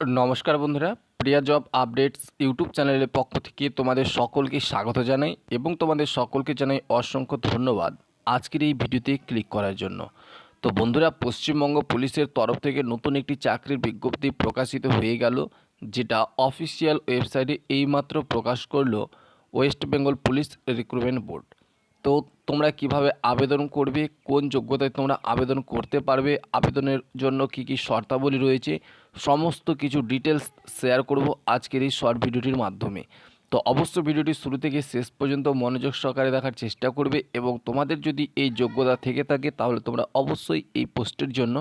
নমস্কার বন্ধুরা, প্রিয়া job updates YouTube চ্যানেলের পক্ষ থেকে তোমাদের সকলকে স্বাগত জানাই এবং তোমাদের সকলকে জানাই অসংখ্য ধন্যবাদ আজকের এই ভিডিওতে ক্লিক করার জন্য। তো বন্ধুরা, পশ্চিমবঙ্গ পুলিশের তরফ থেকে নতুন একটি চাকরির বিজ্ঞপ্তি প্রকাশিত হয়ে গেল, যেটা অফিসিয়াল ওয়েবসাইটে এইমাত্র প্রকাশ করল West Bengal police recruitment board. তো তোমরা কীভাবে আবেদন করবে? কোন যোগ্যতায় তোমরা আবেদন করতে পারবে? আবেদনের জন্য কি কি শর্তাবলী রয়েছে? সমস্ত কিছু ডিটেলস শেয়ার করব আজকের এই শর্ট ভিডিওটির মাধ্যমে। তো অবশ্যই ভিডিওটি শুরু থেকে শেষ পর্যন্ত মনোযোগ সহকারে দেখার চেষ্টা করবে এবং তোমাদের যদি এই যোগ্যতা থেকে থাকে তাহলে তোমরা অবশ্যই এই পোস্টের জন্য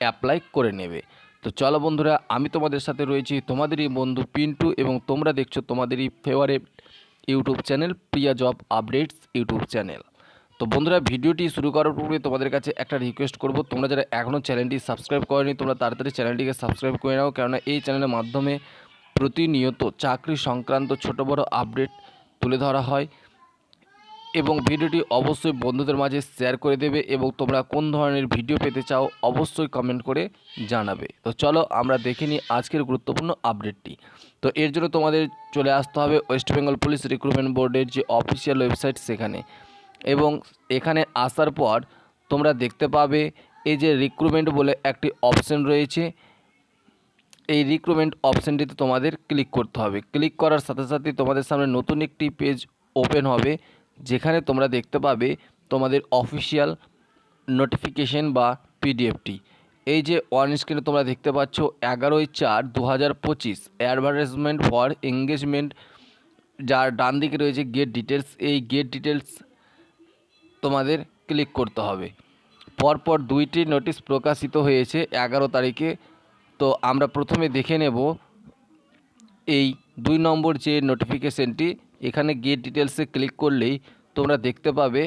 অ্যাপ্লাই করে নেবে। তো চলো বন্ধুরা, আমি তোমাদের সাথে রয়েছি তোমাদেরই বন্ধু পিন্টু এবং তোমরা দেখছ তোমাদেরই favourite YouTube channel Priya job updates YouTube channel. তো বন্ধুরা, ভিডিওটি শুরু করার পূর্বে তোমাদের কাছে একটা রিকোয়েস্ট করব, তোমরা যারা এখনও চ্যানেলটি সাবস্ক্রাইব করেনি, তোমরা তাড়াতাড়ি চ্যানেলটিকে সাবস্ক্রাইব করে নাও, কেননা এই চ্যানেলের মাধ্যমে প্রতিনিয়ত চাকরি সংক্রান্ত ছোট বড় আপডেট তুলে ধরা হয়। এবং ভিডিওটি অবশ্যই বন্ধুদের মাঝে শেয়ার করে দেবে এবং তোমরা কোন ধরনের ভিডিও পেতে চাও অবশ্যই কমেন্ট করে জানাবে। তো চলো আমরা দেখে নিই আজকের গুরুত্বপূর্ণ আপডেটটি তো এর জন্য তোমাদের চলে আসতে হবে ওয়েস্ট বেঙ্গল পুলিশ রিক্রুটমেন্ট বোর্ডের যে অফিসিয়াল ওয়েবসাইট সেখানে। এবং এখানে আসার পর তোমরা দেখতে পাবে এই যে রিক্রুটমেন্ট বলে একটি অপশন রয়েছে। এই রিক্রুটমেন্ট অপশানটিতে তোমাদের ক্লিক করতে হবে। ক্লিক করার সাথে সাথে তোমাদের সামনে নতুন একটি পেজ ওপেন হবে। যেখানে তোমরা দেখতে পাবে তোমাদের অফিসিয়াল নোটিফিকেশন বা পিডিএফটি এই যে অন স্ক্রিনে তোমরা দেখতে পাচ্ছ এগারোই চার দু হাজার পঁচিশ অ্যাডভার্টাইজমেন্ট ফর এঙ্গেজমেন্ট যার ডান দিকে রয়েছে গেট ডিটেলস এই গেট ডিটেলস তোমাদের ক্লিক করতে হবে। পরপর দুইটি নোটিশ প্রকাশিত হয়েছে এগারো তারিখে। তো আমরা প্রথমে দেখে নেব এই দুই নম্বর যে নোটিফিকেশনটি এখানে গেট ডিটেলসে ক্লিক করলেই তোমরা দেখতে পাবে।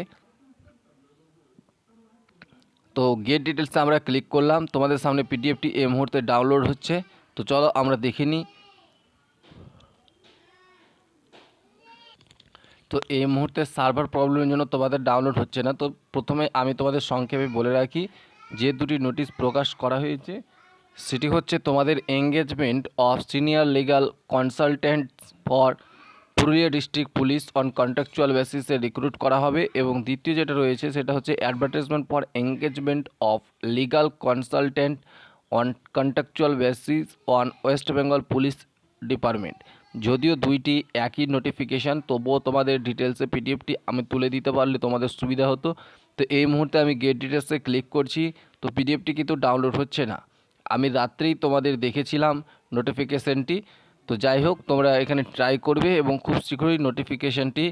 তো গেট ডিটেলসে আমরা ক্লিক করলাম, তোমাদের সামনে পিডিএফটি এই মুহূর্তে ডাউনলোড হচ্ছে। তো চলো আমরা দেখে নিই। তো এই মুহূর্তে সার্ভার প্রবলেমের জন্য তোমাদের ডাউনলোড হচ্ছে না। তো প্রথমে আমি তোমাদের সংক্ষেপে বলে রাখি, যে দুটি নোটিশ প্রকাশ করা হয়েছে, সেটি হচ্ছে তোমাদের engagement of senior legal consultant for Purulia district police on contractual বেসিসে রিক্রুট করা হবে এবং দ্বিতীয় যেটা রয়েছে সেটা হচ্ছে advertisement for engagement of legal consultant on contractual basis on West Bengal police department যদিও দুইটি একই নোটিফিকেশান তবুও তোমাদের ডিটেলসে পিডিএফটি আমি তুলে দিতে পারলে তোমাদের সুবিধা হতো। তো এই মুহূর্তে আমি গেট ডিটেলসে ক্লিক করছি, তো পিডিএফটি কিন্তু ডাউনলোড হচ্ছে না। আমি রাত্রেই তোমাদের দেখেছিলাম নোটিফিকেশানটি তো যাই হোক, তোমরা এখানে ট্রাই করবে এবং খুব শীঘ্রই নোটিফিকেশানটি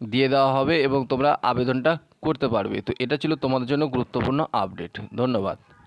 দিয়ে দেওয়া হবে এবং তোমরা আবেদনটা করতে পারবে। তো এটা ছিল তোমাদের জন্য গুরুত্বপূর্ণ আপডেট ধন্যবাদ।